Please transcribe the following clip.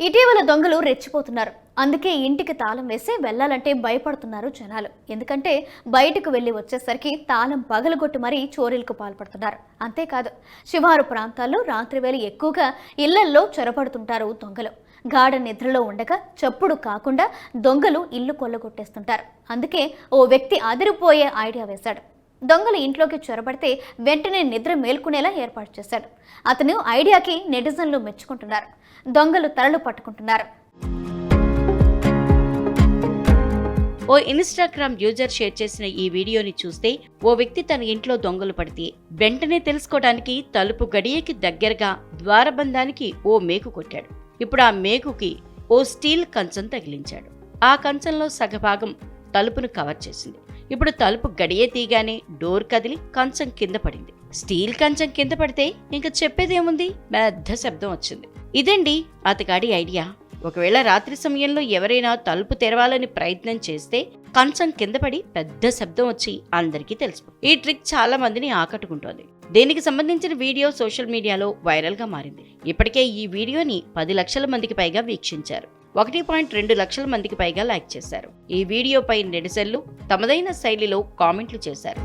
ఇటీవల దొంగలు రెచ్చిపోతున్నారు. అందుకే ఇంటికి తాళం వేసి వెళ్ళాలంటే భయపడుతున్నారు జనాలు. ఎందుకంటే బయటకు వెళ్ళి వచ్చేసరికి తాళం పగలగొట్టి మరీ చోరీలకు పాల్పడుతున్నారు. అంతేకాదు శివారు ప్రాంతాల్లో రాత్రివేళ ఎక్కువగా ఇళ్ళల్లో చొరబడుతుంటారు దొంగలు. గాఢ నిద్రలో ఉండగా చప్పుడు కాకుండా దొంగలు ఇల్లు కొల్లగొట్టేస్తుంటారు. అందుకే ఓ వ్యక్తి అదిరిపోయే ఐడియా వేశాడు. దొంగలు ఇంట్లోకి చొరబడితే వెంటనే నిద్ర మేల్కొనేలా ఏర్పాటు చేశాడు అతను ఐడియాకి నెటిజన్లు మెచ్చుకుంటున్నారు. దొంగలు తలలు పట్టుకుంటున్నారు. ఓ ఇన్స్టాగ్రామ్ యూజర్ షేర్ చేసిన ఈ వీడియోని చూస్తే ఓ వ్యక్తి తన ఇంట్లో దొంగలు పడితే వెంటనే తెలుసుకోవడానికి తలుపు గడియకి దగ్గరగా ద్వారబంధానికి ఓ మేకు కొట్టాడు. ఇప్పుడు ఆ మేకుకి ఓ స్టీల్ కంచం తగిలించాడు. ఆ కంచంలో సగభాగం తలుపును కవర్ చేసింది. ఇప్పుడు తలుపు గడియే తీగానే డోర్ కదిలి కంచం కింద పడింది. స్టీల్ కంచం కింద పడితే ఇంకా చెప్పేదేముంది? పెద్ద శబ్దం వచ్చింది. ఇదండి అతగాడి ఐడియా. ఒకవేళ రాత్రి సమయంలో ఎవరైనా తలుపు తెరవాలని ప్రయత్నం చేస్తే కంచం కింద పడి పెద్ద శబ్దం వచ్చి అందరికీ తెలుసు. ఈ ట్రిక్ చాలా మందిని ఆకట్టుకుంటోంది. దీనికి సంబంధించిన వీడియో సోషల్ మీడియాలో వైరల్గా మారింది. ఇప్పటికే ఈ వీడియోని పది లక్షల మందికి పైగా వీక్షించారు. ఒకటి పాయింట్ రెండు లక్షల మందికి పైగా లైక్ చేశారు. ఈ వీడియోపై నెటిజన్లు తమదైన శైలిలో కామెంట్లు చేశారు.